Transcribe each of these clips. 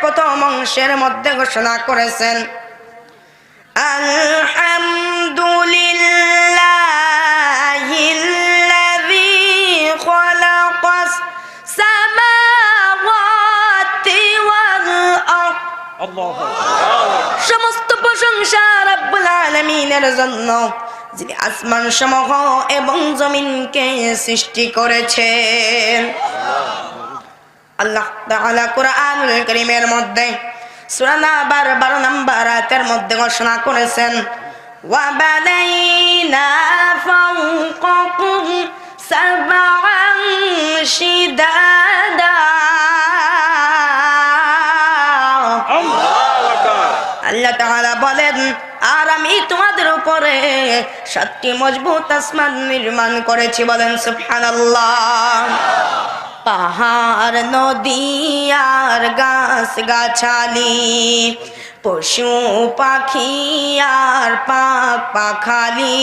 প্রথম অংশের মধ্যে ঘোষণা করেছেন সমস্ত প্রশংসা রব্বুল আলামিনের জন্য যিনি আসমান সমূহ এবং জমিনকে সৃষ্টি করেছেন। আল্লাহ তাআলা কোরআনুল কারীমের মধ্যে সূরা নাবার 12 নম্বর আয়াতের মধ্যে ঘোষণা করেছেন ওয়া বানাইনা ফাওকাকুম সাবআন শিদাদা। আল্লাহ তাআলা বলেন আর আমি তোমাদের উপরে সাতটি মজবুত আসমান নির্মাণ করেছি। বলেন সুবহানাল্লাহ। পাহাড় নদী আর গাছ গাছালি, পশু পাখি আর পাক পাখালি,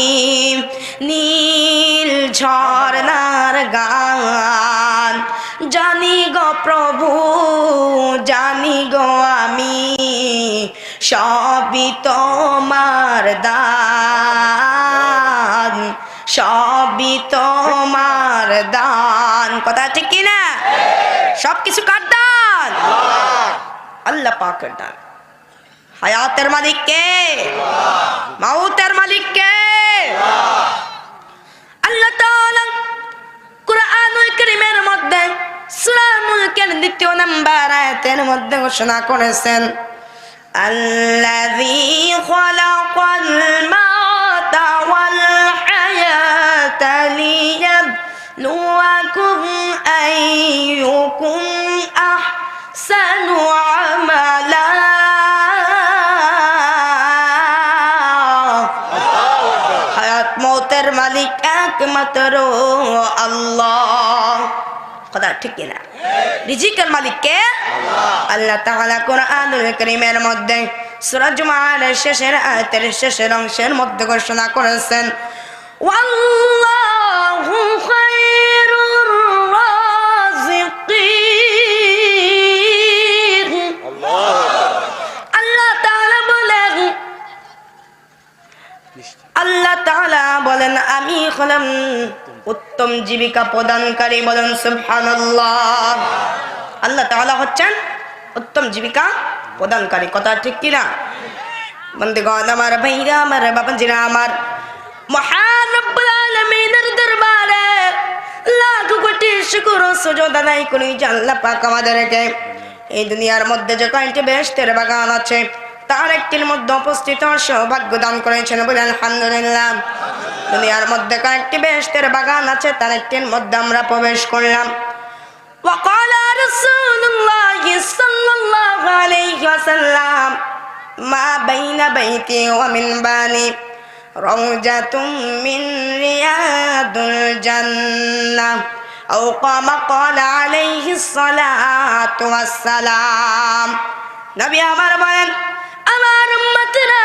নীল ঝর্ণার গান। জানি গো প্রভু, জানি গো আমি, সবই তোমার দান, সবই তোমার দান। কথা সবকিছু কার দান? আল্লাহ। পাকের দান। হায়াতের মালিক কে? মাউতের মালিক কে? আল্লাহ তাআলা কুরআনুল কারীমের মধ্যে সূরা মুলকের দ্বিতীয় নাম্বার আয়াতের মধ্যে ঘোষণা করেছেন আল্লাযী খালাকাল একমাত্র আল্লাহ কথা ঠিক কিনা রিজিকের মালিক কে আল্লাহ তাআলা কোরআনুল কারীমের মধ্যে সূরা জুমার শেষের আয়াতের শেষের অংশের মধ্যে ঘোষণা করেছেন ওয়াল্লাহু খায়রুর উত্তম জীবিকা প্রদানকারী বলেন, সুবহানাল্লাহ। আল্লাহ তাআলা হচ্ছেন উত্তম জীবিকা প্রদানকারী। কথা ঠিক কিনা? বন্ধুগণ, আমার ভাইরা, আমার বাবাজিরা, আমার মহান রব্বুল আলামিনের দরবারে লাখ কোটি শুকর সুজুদ আদায় করি যে পাক আমাদেরকে এই দুনিয়ার মধ্যে যে কয়েকটি বেহেশতের বাগান আছে, তার একটির মধ্যে উপস্থিত সৌভাগ্য দান করেছেন বলে আলহামদুলিল্লাহ। দুনিয়ার মধ্যে কয়েকটি বেহেশতের বাগান আছে তার একটির মধ্যে আমরা প্রবেশ করলাম وقال رسول الله صلى الله عليه وسلم ما بين بيتي ومن باني روجة من رياض الجنة أو قام قال عليه الصلاة والسلام নবী আমার বলেন আমার উম্মতরা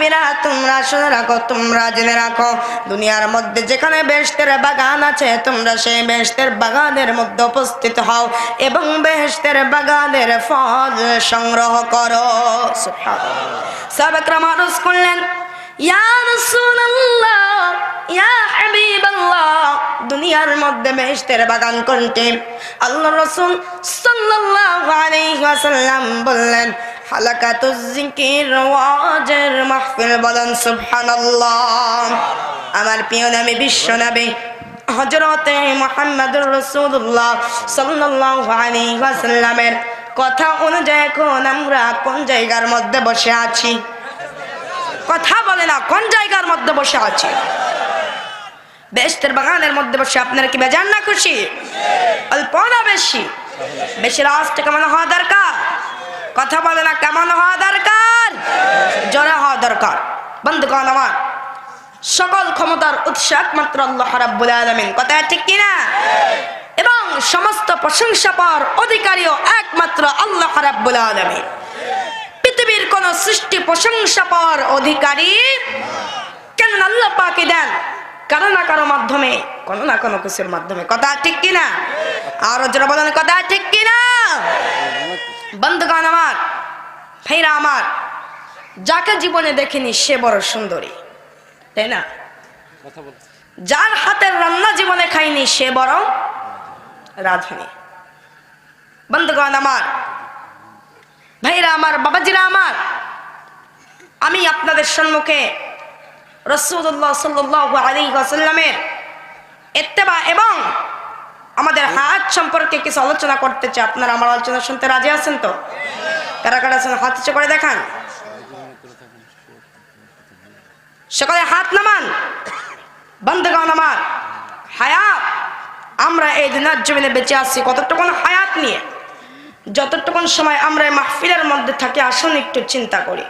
সাহাবীরা তোমরা শুনে রাখো, তোমরা জেনে রাখো। দুনিয়ার মধ্যে যেখানে বেহেশতের বাগান আছে, তোমরা সেই বেহেশতের বাগানের মধ্যে উপস্থিত হও এবং বেহেশতের বাগানের ফল সংগ্রহ করো। সাবেকরা মানুষ করলেন, ইয়া রাসূলুল্লাহ, ইয়া হাবিবাল্লাহ, দুনিয়ার মধ্যে বেহেশতের বাগান কোনটি? আল্লাহ রাসূল সাল্লাল্লাহু আলাইহি বললেন হালাকাতুজ জিকির ওয়াজের মাহফিল বলেন, সুবহানাল্লাহ। আমার প্রিয় নবী বিশ্ব নবী হজরতে মোহাম্মদুর রসুল্লাহ সাল্লাল্লাহু আলাইহি ওয়াসাল্লামের কথা অনুযায়ী এখন আমরা কোন জায়গার মধ্যে বসে আছি? কথা বলে না, কোন জায়গার মধ্যে বসে আছি? বেস্তের বাগানের মধ্যে বসে আপনারা কি বেজান না খুশি? অল্প না বেশি? বেশি রাস্তা কেমন হওয়া দরকার। কথা বলে না, কেমন হওয়া দরকার? জোরে হওয়া দরকার। বন্ধুগণ আমার, সকল ক্ষমতার উৎস একমাত্র আল্লাহ রাব্বুল আলামিন। কথা ঠিক কিনা? এবং সমস্ত প্রশংসা পাওয়ার অধিকারীও একমাত্র আল্লাহ রাব্বুল আলামিন। পৃথিবীর কোন সৃষ্টি প্রশংসা পাওয়ার অধিকারী কেন আল্লাহ পাকে দেন? কারও না কারও মাধ্যমে, কোনো না কোনো কিছুর মাধ্যমে। কথা ঠিক কিনা? আরও যারা বলেন, কথা ঠিক কিনা? বন্ধুগান আমার ভাইরা আমার যাকে জীবনে দেখিনি সে বড় সুন্দরী তাই না যার হাতের রান্না জীবনে খাইনি সে বড় রাধুনি বন্ধুগণ আমার ভাইরা আমার বাবাজিরা আমার আমি আপনাদের সম্মুখে রসুল্লাহ সাল্লাহ আলী আসাল্লামের এত্তেবা এবং আমাদের হাত সম্পর্কে কিছু আলোচনা করতে চাই। আপনারা আমার আলোচনা শুনতে রাজি আছেন তো? কারা কারা আছেন? হাত উঁচু করে দেখান। সকালে হাত নামান। বন্ধুগণ আমার, হায়াত। আমরা এই দিনের জমিনে বেঁচে আছি। কতটুকুন হায়াত নিয়ে, যতটুকুন সময় আমরা এই মাহফিলের মধ্যে থাকি, আসুন একটু চিন্তা করি।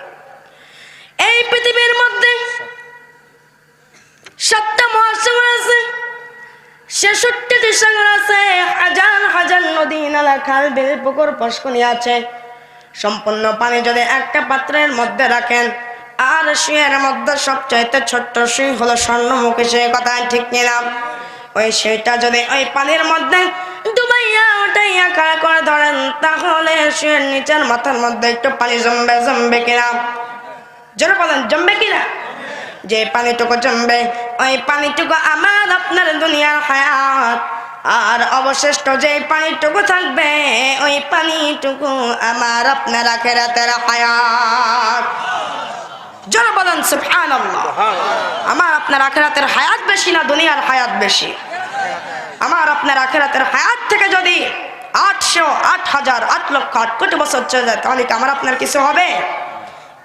এই পৃথিবীর মধ্যে সত্য মহাসাগর আছে ছেষট্টিটি সাগর আছে, হাজার হাজার নদী, নালা, খাল, বিল, পুকুর, পশকুনি আছে। সম্পূর্ণ পানি যদি একটা পাত্রের মধ্যে রাখেন, আর শুয়ের মধ্যে সবচাইতে ছোট্ট শুই হলো স্বর্ণমুখী সে কথা ঠিক নিলাম। ওই সেটা যদি ওই পানির মধ্যে ডুবাইয়া উঠাইয়া কারা করে ধরেন, তাহলে শুয়ের নিচের মাথার মধ্যে একটু পানি জমবে জমবে কিনা? জোরে বলেন, জমবে কিনা? যে পানিটুকু জমবে ওই পানিটুকু আমার আপনার দুনিয়ার হায়াত। আর অবশিষ্ট যে পানিটুকু থাকবে ওই পানিটুকু আমার আপনার আখেরাতের হায়াত। জোরে বলেন সুবহানাল্লাহ। আমার আপনার আখেরাতের হায়াত বেশি না দুনিয়ার হায়াত বেশি? আমার আপনার আখেরাতের হায়াত থেকে যদি আটশো আট হাজার আট লক্ষ আট কোটি বছর চলে যায় তাহলে কি আমার আপনার কিছু হবে?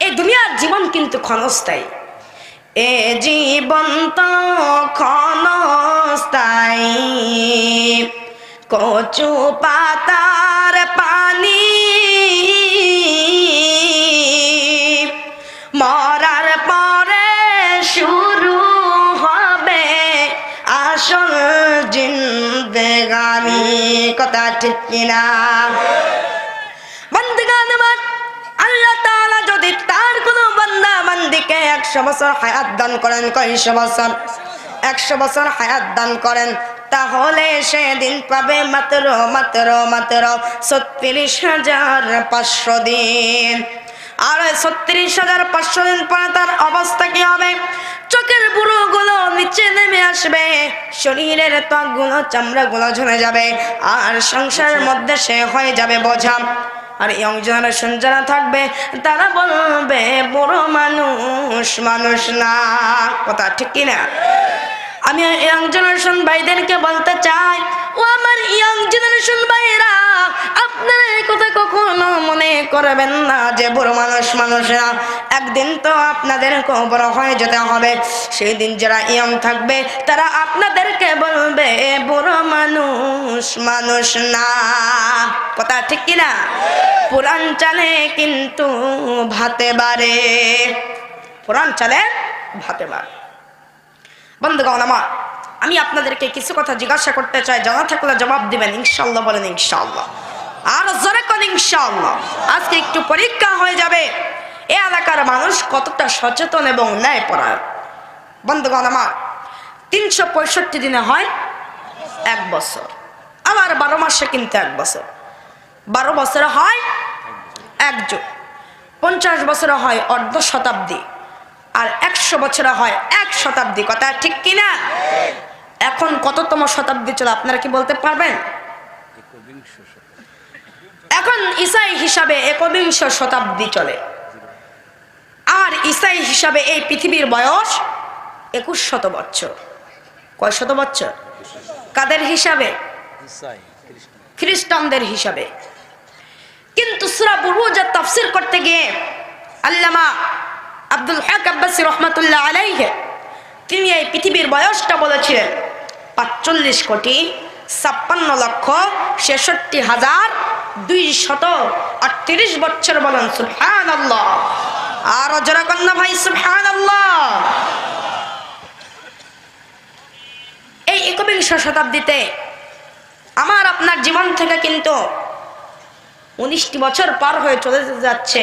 এই দুনিয়ার জীবন কিন্তু ক্ষণস্থায়ী। এ জীবন ক্ষণস্থায়ী। কচু পাতার পানি। মরার পরে শুরু হবে আসল জিন্দেগানি। কথা ঠিক কিনা? একশো বছর হায়াত দান করেন কয়শো বছর? একশো বছর হায়াত দান করেন। তাহলে সেদিন পাবে মাত্র মাত্র মাত্র ছত্রিশ হাজার পাঁচশো দিন। আর ছত্রিশ হাজার পাঁচশো দিন পরে তার অবস্থা কি হবে? চোখের বুড়ো গুলো নিচে নেমে আসবে, শরীরের ত্বকগুলো চামড়া গুলো ঝরে যাবে, আর সংসারের মধ্যে সে হয়ে যাবে বোঝা। আর ইয়ং জেনারেশন যারা থাকবে তারা বলবে বড় মানুষ মানুষ না। কথা ঠিক কিনা? আমি ইয়াং জেনারেশন ভাইদেরকে বলতে চাই, ও আমার ইয়াং জেনারেশন ভাইরা আপনারা এই কথা কখনো মনে করবেন না যে বুড়ো মানুষ মানুষরা, একদিন তো আপনাদের বড় হয়ে যেতে হবে। সেই দিন যারা ইয়ং থাকবে, তারা আপনাদেরকে বলবে বুড়ো মানুষ মানুষ না। কথা ঠিক কিনা পুরান চালে কিন্তু ভাতে বারে। পুরান চালে ভাতে বারে। বন্ধুগণ আমার, আমি আপনাদেরকে কিছু কথা জিজ্ঞাসা করতে চাই জানা থাকলে জবাব দিবেন ইনশাল্লাহ বলেন ইনশাল্লাহ আর জোরে কোন ইনশাল্লাহ আজকে একটু পরীক্ষা হয়ে যাবে। এ এলাকার মানুষ কতটা সচেতন এবং ন্যায় পরায়ণ বন্ধুগণ আমার, তিনশো পঁয়ষট্টি দিনে হয় এক বছর। আবার বারো মাসে কিন্তু এক বছর। বারো বছরে হয় এক যুগ পঞ্চাশ বছরে হয় অর্ধ শতাব্দী। আর একশো বছর হয় এক শতাব্দী। কথা ঠিক কিনা? এখন কততম শতাব্দী চলে আপনারা কি বলতে পারবেন? এখন ইসাই হিসাবে একবিংশ শতাব্দী চলে। আর ইসাই হিসাবে এই পৃথিবীর বয়স একুশ শত বছর। কয় শত বছর? কাদের হিসাবে? খ্রিস্টানদের হিসাবে। কিন্তু সুরা বুরুজা তাফসির করতে গিয়ে আল্লামা আব্দুল হক আব্বাসি রহমতুল্লাহ আলাইহে, তিনি এই পৃথিবীর বয়সটা বলেছিলেন পাঁচচল্লিশ কোটি ছাপ্পান্ন লক্ষ ছেষট্টি হাজার দুই শত আটত্রিশ বছর বলেন সুফহান আল্লাহ আর জোরা কন্যা ভাই সুফহান আল্লাহ এই একবিংশ শতাব্দীতে আমার আপনার জীবন থেকে কিন্তু উনিশটি বছর পার হয়ে চলে যাচ্ছে।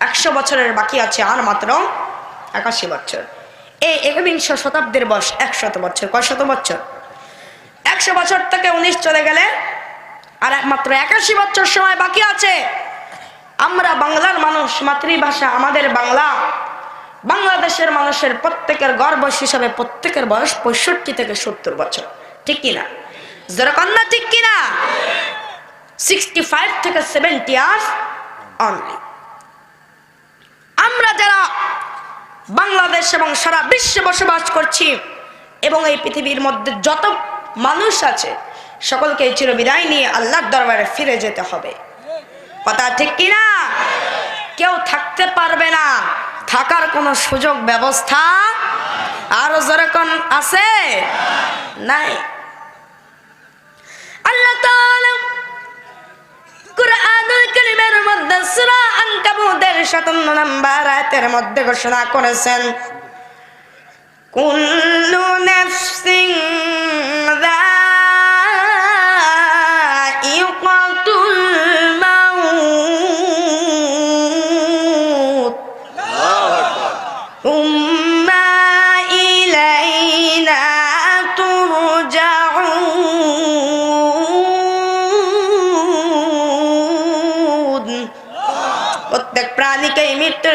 একশো বছরের বাকি আছে আর মাত্র একাশি বছর। এই একবিংশ শতাব্দীর বয়স একশত বছর। কয় শত বছর? একশো বছর থেকে উনিশ চলে গেলে আর মাত্র একাশি বছর সময় বাকি আছে। আমরা বাংলার মানুষ, মাতৃভাষা, আমাদের বাংলা। বাংলাদেশের মানুষের প্রত্যেকের গর্ব হিসাবে প্রত্যেকের বয়স পঁয়ষট্টি থেকে সত্তর বছর। ঠিক কিনা? না ঠিক কিনা? সিক্সটি ফাইভ থেকে সেভেন্টি ইয়ার্স অনলি আমরা যারা বাংলাদেশ এবং সারা বিশ্বে বসবাস করছি এবং এই পৃথিবীর মধ্যে যত মানুষ আছে, সকলকে এই চিরবিদায় নিয়ে আল্লাহর দরবারে ফিরে যেতে হবে। কথা ঠিক কিনা? কেউ থাকতে পারবে না। থাকার কোনো সুযোগ ব্যবস্থা আরও যেরকম আছে? নাই। আনকাবুতের 57 নম্বর আয়াতের মধ্যে ঘোষণা করেছেন কুল্লু নাফসিন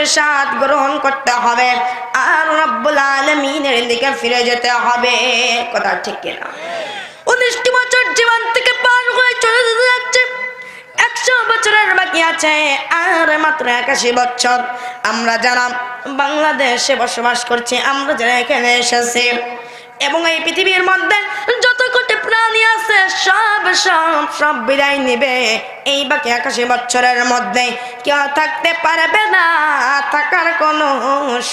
স্বাদ গ্রহণ করতে হবে। আর রব্বুল আলমিনের দিকে ফিরে যেতে হবে। কথা ঠিক কিনা? উনিশটি বছর জীবন থেকে পার হয়ে চলে যেতে যাচ্ছে। একশো বছরের বাকি আছে, আর মাত্র একাশি বছর। আমরা যারা বাংলাদেশে বসবাস করছি, আমরা যারা এখানে এসেছি এবং এই পৃথিবীর মধ্যে যত কোটি প্রাণী আছে, সব সব সব বিদায় নিবে। এই বাকি একাশি বছরের মধ্যে কেউ থাকতে পারবে না, থাকার কোনো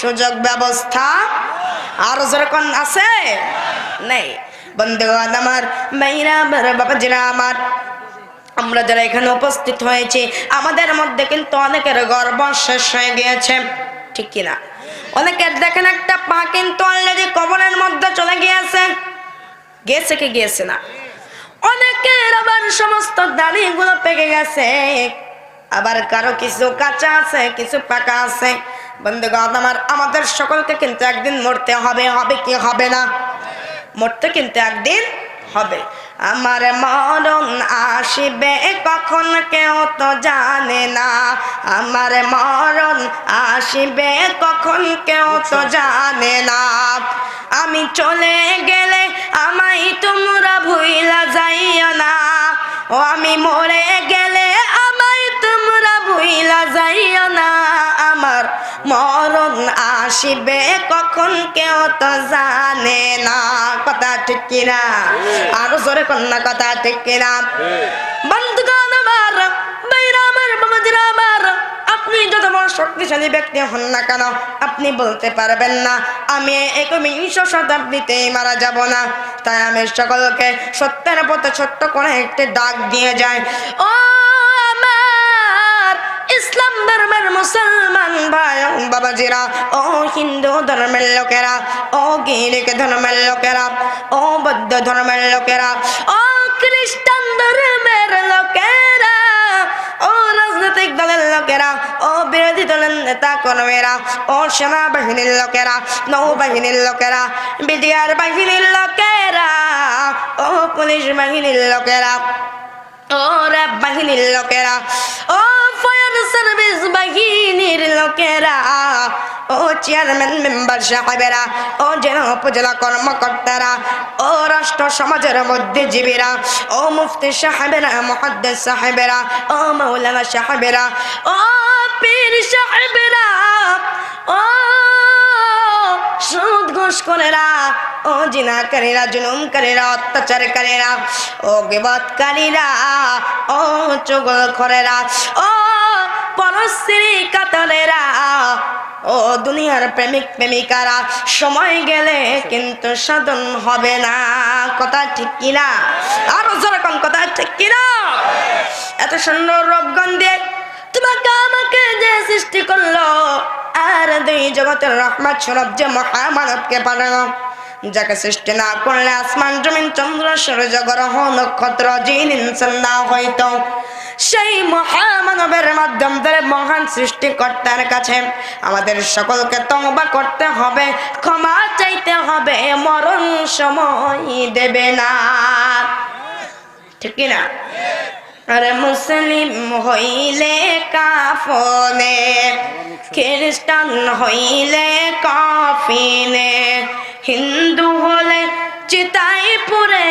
সুযোগ ব্যবস্থা আর যেরকম আছে, নেই। বন্ধুগণ আমার মেয়েরা বাবাজিরা আমার, আমরা যারা এখানে উপস্থিত হয়েছি, আমাদের মধ্যে কিন্তু অনেকের গর্ব শেষ হয়ে গিয়েছে, ঠিক কিনা? অনেকের দেখেন একটা পা কিন্তু অলরেডি কবরের মধ্যে চলে গিয়েছে। গেছে কি গিয়েছে না? অনেকের আবার সমস্ত দাড়িগুলো পেকে গেছে। আবার কারও কিছু কাঁচা আছে, কিছু পাকা আছে। বন্ধুগণ, আমার, আমাদের সকলকে কিন্তু একদিন মরতে হবে। হবে কি হবে না? মরতে কিন্তু একদিন হবে। আমার মরণ আসিবে কখন কেউ তো জানে না। আমার মরণ আসিবে কখন কেউ তো জানে না। আমি চলে গেলে আমায় তোমরা ভুইলা যাইও না। ও আমি মরে গেলে আমায় তোমরা ভুইলা যাইও না। আমার মরণ আসিবে কখন কেউ তো জানে না। কথা ঠিক কিনা? আরও জোরে কন্যা কথা ঠিক কিনা? বন্ধুগণ আমার বাইরা আমার বাবাজিরা আমার আপনি যত বড় শক্তিশালী ব্যক্তি হন না কেন আপনি বলতে পারবেন না আমি একবিংশ শতাব্দীতেই মারা যাব না। তাই আমি সকলকে সত্যের পথে ছোট্ট করে একটি ডাক দিয়ে যায় ও বাবাজিরা, ও হিন্দু ধর্মের লোকেরা, ও গিরিক ধর্মের লোকেরা, ও বৌদ্ধ ধর্মের লোকেরা, ও খ্রিস্টান ধর্মের লোকেরা, ও রাজনৈতিক দলের লোকেরা, ও বিরোধী দলের নেতা কর্মীরা, ও সেনাবাহিনীর লোকেরা, নৌবাহিনীর লোকেরা, বিডিআর বাহিনীর লোকেরা, ও পুলিশ বাহিনীর লোকেরা। ও র্যাব বাহিনীর লোকেরা, ও ফায়ার সার্ভিস বাহিনীর লোকেরা, ও চেয়ারম্যান, মেম্বার সাহেবেরা, ও জেলা উপজেলা কর্মকর্তারা, ও রাষ্ট্র সমাজের মধ্যজীবীরা ও মুফতি সাহেবেরা, মহাদ্দেস সাহেবেরা, ও মৌলানা সাহেবেরা, ও পীর সাহেবেরা, ও সুদ ঘুষখোরেরা ও জিনাকারীরা জুলুমকারীরা অত্যাচারকারীরা ও গিবতকারীরা ও চুগলখোরেরা ও পরশ্রী কাতরেরা ও দুনিয়ার প্রেমিক প্রেমিকারা, সময় গেলে কিন্তু সাধন হবে না। কথা ঠিক কিনা? আরও যেরকম কথা ঠিক কিনা? এত সুন্দর দিয়ে তোমাকে আমাকে যে সৃষ্টি করল আর দুই জগতের রহমত স্বরূপ যে মহামানবকে পাঠানো যাকে সৃষ্টি না করলে আসমান, জমিন, চন্দ্র, সূর্য, গ্রহ, নক্ষত্র, জিন না হইতো। সেই মহামানবের মাধ্যম ধরে মহান সৃষ্টিকর্তার কাছে আমাদের সকলকে তওবা করতে হবে, ক্ষমা চাইতে হবে, মরণ সময় দেবে না। ঠিক না আরে মুসলিম হইলে কাফনে, খ্রিস্টান হইলে কফিনে। হিন্দু হলে চিতাই পুরে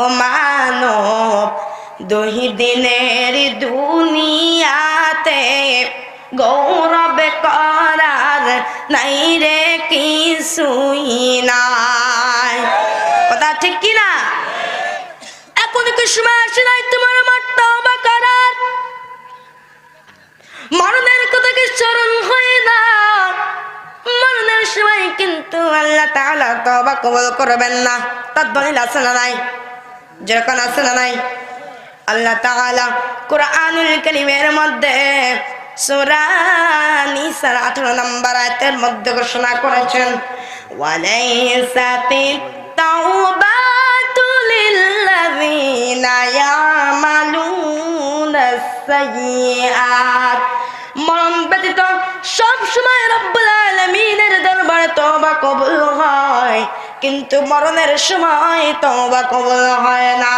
ও মানব দুই দিনের দুনিয়াতে গৌরব করার নাই রে কিছুই নাই। সময় কিন্তু আল্লাহ তাআলা তওবা কবুল করবেন না। তার দলিল আছে না নাই? যেরকম আছে না নাই? আল্লাহ তাআলা কোরআনুল কারীমের মধ্যে সূরা নিসার 18 নম্বর আয়াতের মধ্যে ঘোষণা করেছেন তাওবাতু লিল্লাযিনা ইয়ামালুনা সাইয়্যাত। মরণ ব্যতীত সব সময় রব্বুল আলামিনের দরবারে তওবা কবুল হয়। কিন্তু মরণের সময় তওবা কবুল হয় না।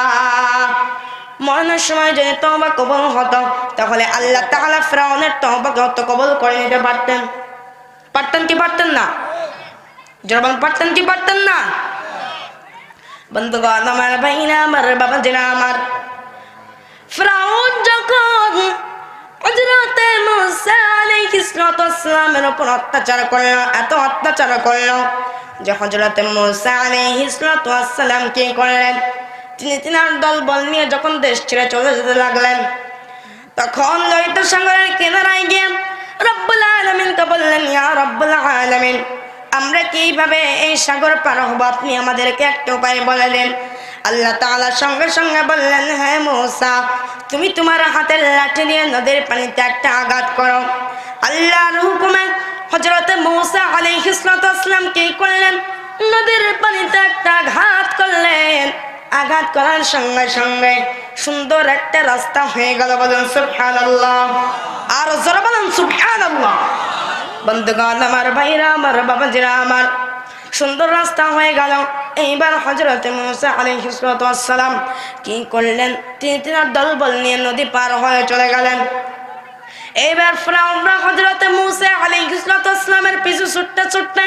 মরণের সময় যদি তওবা কবুল হতো, তাহলে আল্লাহ তাআলা ফিরাউনের তওবা কত কবুল করে নিতে পারতেন। পারতেন কি পারতেন না? জবান পারতেন কি পারতেন না? বন্ধুগণ, আমার ভাইরা আমার বাবা জিরা আমার আলাইহিস সালামের উপর অত্যাচার এত অত্যাচার যে কি করলেন? তিনি দল বল নিয়ে যখন দেশ ছেড়ে চলে যেতে লাগলেন, তখন ললিত সাগরের কিনারায় গিয়ে রব্বুল আলামিনকে বললেন, ইয়া রব্বুল আলামিন, আমরা কীভাবে এই সাগর পার হব? আপনি আমাদেরকে একটা উপায় বলে দেন। আল্লাহ তাআলা সঙ্গে সঙ্গে বললেন হ্যাঁ মৌসা, তুমি তোমার হাতের লাঠি নিয়ে নদীর পানিতে একটা আঘাত করো। আল্লাহর হুকুমে হজরত মৌসা আলাইহিসসালাম কি করলেন? নদীর পানিতে একটা আঘাত করলেন। আঘাত করার সঙ্গে সঙ্গে সুন্দর একটা রাস্তা হয়ে গেল বলুন, সুবহানাল্লাহ। আর জোরে বলুন, সুবহানাল্লাহ। বন্ধুগণ, আমার ভাইরা, আমার বাবাজিরা, আমার সুন্দর রাস্তা হয়ে গেল। এইবার হজরত মুসা আলহিসাম কি করলেন? তিনি তিনার দলবল নিয়ে নদী পার হয়ে চলে গেলেন। এইবার ফ্রাউনরা হজরত মুসা আলহিসামের পিছু ছুটতে ছুটতে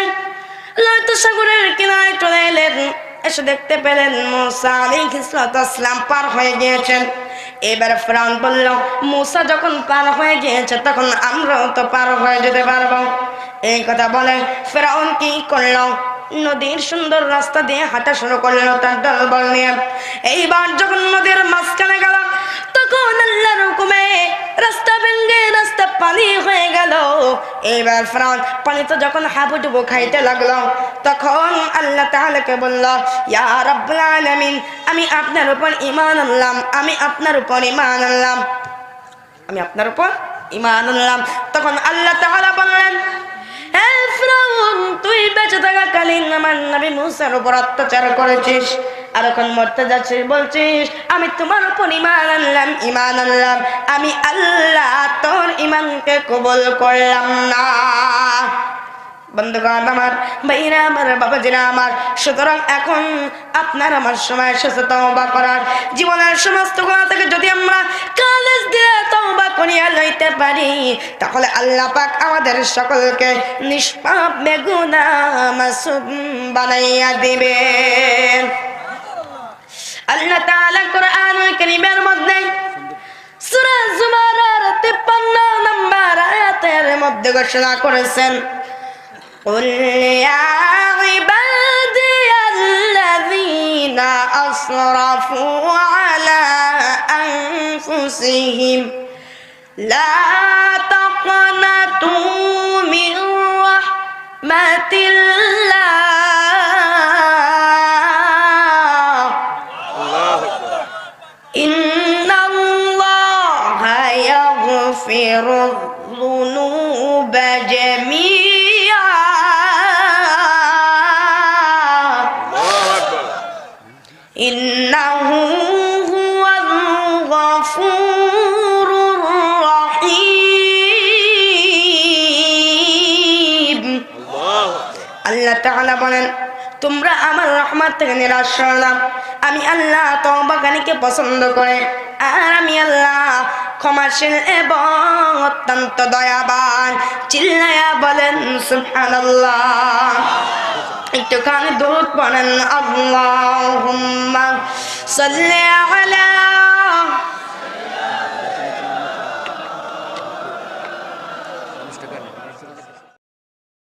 ললিত সাগরের কিনারে চলে এলেন। এসে দেখতে পেলেন মুসা আলহিসাম পার হয়ে গিয়েছেন। এবার ফ্রাউন বলল, মুসা যখন পার হয়ে গিয়েছে তখন আমরাও তো পার হয়ে যেতে পারব। এই কথা বলে ফেরাউন কি করল? নদীর সুন্দর রাস্তা দিয়ে হাঁটা শুরু করল তার দলবল নিয়ে। এইবার যখন নদীর মাঝখানে গেল, তখন আল্লাহর হুকুমে রাস্তা ভেঙ্গে রাস্তা পানি হয়ে গেল। এবার ফ্রাউন পানিতে যখন হাবুডুবু খাইতে লাগল, তখন আল্লাহ তাহলেকে বলল, ইয়া রাব্বুল আমি আপনার উপর ইমান আনলাম, আমি আপনার উপর ইমান আনলাম। আমি আপনার উপর ইমান আনলাম। তখন আল্লাহ তাআলা বললেন তুই বেঁচে থাকাকালীন আমার নবী মুসার উপর অত্যাচার করেছিস। আর এখন মরতে যাচ্ছিস, বলছিস, আমি তোমার উপর ইমান আনলাম ইমান আনলাম। আমি আল্লাহ তোর ইমানকে কবল করলাম না। বন্ধুগণ আমার, ভাইরা আমার, বাবাজিরা আমার, সুতরাং এখন আপনার আমার সময় এসেছে তওবা করার। জীবনের সমস্ত গুণা থেকে যদি আমরা কালেজ দিয়ে করিয়া লইতে পারি তাহলে আল্লাহ পাক আমাদের সকলকে নিষ্পাপ বেগুনা মাসুম বানাইয়া দিবেন আল্লাহ তাআলা কোরআনুল কারীমের মধ্যে সূরা জুমারের 53 নম্বর আয়াতের মধ্যে ঘোষণা করেছেন قل يا عبادي الذين أسرفوا على أنفسهم لا تقنطوا من رحمة الله. إن الله يغفر আমার রহমান থেকে নিরাশ হলাম। আমি আল্লাহ তওবাকারীকে পছন্দ করে। আর আমি আল্লাহ ক্ষমাশীল এবং অত্যন্ত দয়াবান। চিল্লায়া বলেন, সুবহানাল্লাহ। একটুখানি দূর পড়েন। আল্লাহ সাল্লি আলা